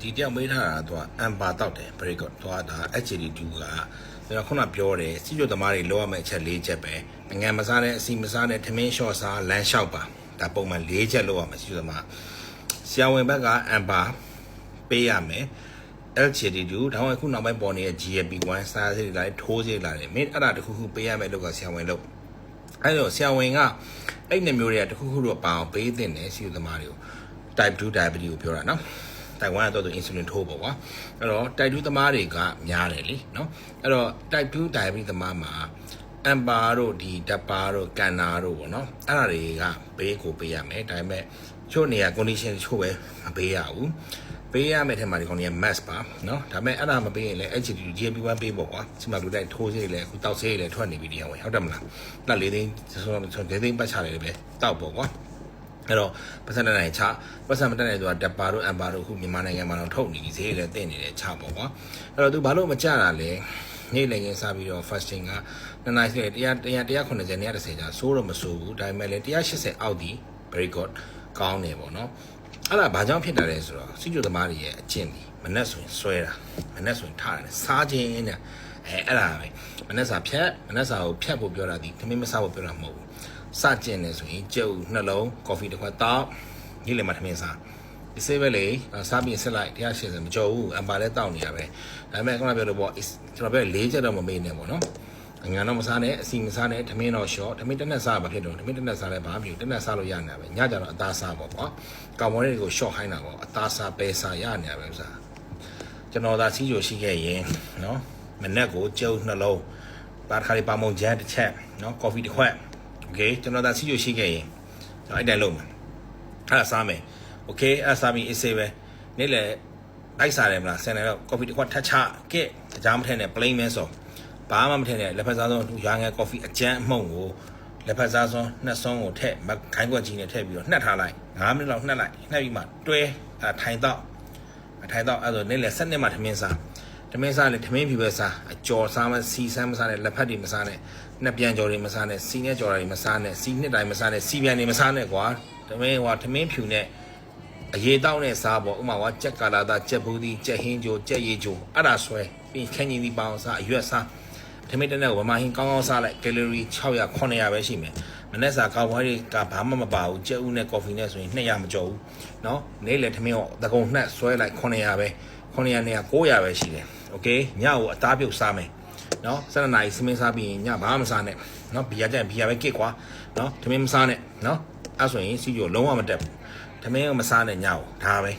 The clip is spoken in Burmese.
ဒီတယောက်မေးထားတာသူကအမ်ပါတောက်တယ် very good သူကဒါ HDD2 ကကျွန်တော်ခုနပြောတယ်စီကျိုသမားတွေလောက်ရမယ့်အချက်၄ချက်ပဲအငန်မစားနဲ့အစီမစားနဲ့ထမင်းလျှော့စားလမ်းလျှောက်ပါဒါပုံမှန်၄ချက်လောက်ရမယ်စီကျိုသမားဆရာဝန်ဘက်ကအမ်ပါပေးရမယ် LGD2 ဒါမှမဟုတ်ခုနောက်ပိုင်းပေါ်နေတဲ့ GLP1 စားစိတ်တွေလာထိုးစိတ်လာတယ်မင်းအဲ့ဒါတခုခုပေးရမယ်လို့ကဆရာဝန်လို့အဲ့တော့ဆရာဝန်ကအဲ့နှစ်မျိုးတွေကတခုခုတော့ပအောင်ပေးသင့်တယ်စီကျိုသမားတွေကို type 2 diabetes ကိုပြောတာနော် တိုင်ဝမ်ကတော့သူ insulin ထိုးပေါ့ကွာအဲ့တော့ type 2သမားတွေကများတယ်လीနော်အဲ့တော့ type 2 diabetes သမားမှာအမ်ပါတို့ဒီဓာပါတို့ကန်နာတို့ပေါ့နော်အဲ့ဒါတွေကဘေးကိုပေးရမယ်ဒါပေမဲ့ချို့နေရာ condition ချို့ပဲမပေးရဘူးပေးရမယ့်ထဲမှာဒီကောင်တွေက mass ပါနော်ဒါပေမဲ့အဲ့ဒါမပေးရင်လည်း HTT GLP-1 ပေးပေါ့ကွာစီမလူတိုက်ထိုးစေးလေအခုတောက်စေးလေထွက်နေပြီဒီအောင်ဟုတ်တယ်မလားလက်လေးသိန်းဆိုတော့လေးသိန်းပတ်ချတယ်ပဲတောက်ပေါ့ကွာ အဲ့တော့ပတ်စံတနိုင်ချပတ်စံမတနိုင်ဆိုတာတပါတို့အမ်ပါတို့ခုမြန်မာနိုင်ငံမှာတော့ထုတ်နေပြီဈေးလည်းတင့်နေတယ်ချပေါ့ကွာအဲ့တော့သူဘာလို့မကြတာလဲနေ့လည်းရင်စားပြီးတော့ fasting ကနှစ်နိုင်စီတရားတရား190 130ကြာစိုးတော့မစိုးဘူးဒါပေမဲ့လည်း180အောက်ဒီ very good ကောင်းတယ်ပေါ့နော်အဲ့ဒါဘာကြောင့်ဖြစ်တာလဲဆိုတော့စီကျိုသမားတွေရဲ့အကျင့်ဒီမနဲ့ဆိုရင်ဆွဲတာမနဲ့ဆိုရင်ထားတယ်စားခြင်းနဲ့အဲအဲ့ဒါပဲမနဲ့စာဖြတ်မနဲ့စာကိုဖြတ်ဖို့ပြောတာဒီသမင်းမစားဖို့ပြောတာမဟုတ်ဘူး စကျင်နေဆိုရင်ကျုပ်နှလုံးကော်ဖီတစ်ခွက်တောက်နေ့လယ်မှာထမင်းစားဒီစေးပဲလေစားပြီးဆက်လိုက်180မကြော်ဘူးအမ်ပါလဲတောက်နေရပဲဒါပေမဲ့ခုနပြောလို့ပေါ့ကျွန်တော်ပြော၄ချက်တော့မမေ့နဲ့ပေါ့နော်အငန်တော့မစားနဲ့အစီမစားနဲ့ထမင်းတော့ရှော့ထမင်းတစ်နက်စားဘာဖြစ်တော့ထမင်းတစ်နက်စားလဲဘာဖြစ်တစ်နက်စားလို့ရနေတာပဲညကြတော့အသားစားပေါ့ကွာကာဗွန်ဟိုက်တွေကိုရှော့ခိုင်းတာပေါ့အသားစားပဲစားရနေတာပဲဥစားကျွန်တော်သာစီးကြိုရှိခဲ့ရင်နော်မနေ့ကိုကျုပ်နှလုံးပါခါလေးပါမုံချမ်းတစ်ချက်နော်ကော်ဖီတစ်ခွက် โอเคကျွန်တော်ဒါစီးရရှိခဲ့ရင်ကျွန်တော်အဲ့တိုင်းလုပ်မယ်အဲ့ဒါစားမယ်โอเคအဲ့ဒါစားပြီးအေးဆေးပဲနေ့လေလိုက်စားတယ်မလားဆန်တယ်တော့ကော်ဖီတစ်ခွက်ထပ်ချကဲကြားမထည့်နဲ့ plain မဲဆိုဘာမှမထည့်နဲ့လက်ဖက်စားဆုံးရာငယ်ကော်ဖီအကျန်းအမှုန့်ကိုလက်ဖက်စားဆုံးနှစ်ဆုံးကိုထည့်ခိုင်းကွက်ကြီးနဲ့ထည့်ပြီးတော့နှက်ထားလိုက်9မိနစ်လောက်နှက်လိုက်နှက်ပြီးမှတွဲအဲ့ထိုင်တော့ထိုင်တော့အဲ့ဆိုနေ့လေ7နှစ်မှထမင်းစား ထမင်းစားလေထမင်းဖြူပဲစားအကျော်စားမစီဆန်းမစားနဲ့လက်ဖက်တွေမစားနဲ့နှစ်ပြန်ကျော်တွေမစားနဲ့စီနဲ့ကျော်တွေမစားနဲ့စီနှစ်တိုင်းမစားနဲ့စီပြန်တွေမစားနဲ့ကွာထမင်းဟိုထမင်းဖြူနဲ့အရေးတောင်းနဲ့စားပေါ့ဥမာကကြက်ကာလာသားကြက်ဘူးဒီကြက်ဟင်းကြိုကြက်ရည်ကြိုအဲ့ဒါဆွဲပြီးခင်းကြီးဒီပေါအောင်စားအရွက်စားထမင်းတစ်နက်ကိုဗမာဟင်းကောင်းကောင်းစားလိုက်ကယ်လိုရီ600 900ပဲရှိမယ်မနေ့စာကာဘွိုင်တွေကဘာမှမပါဘူးကြက်ဦးနဲ့ကော်ဖီနဲ့ဆိုရင်200မကျော်ဘူးเนาะနေ့လေထမင်းကိုတကုံနှက်ဆွဲလိုက်900ပဲ 900နဲ့900ပဲရှိတယ်โอเคညကိုအသားပြုတ်စားမယ်နော်7နာရီစမင်းစားပြီးရင်ညဘာမှမစားနဲ့နော်ဘီယာကြိုင်ဘီယာပဲကစ်ကွာနော်ထမင်းမစားနဲ့နော်အဲ့ဆိုရင်စီဂျိုလုံးဝမတက်ဘူးထမင်းကိုမစားနဲ့ညကိုဒါပဲ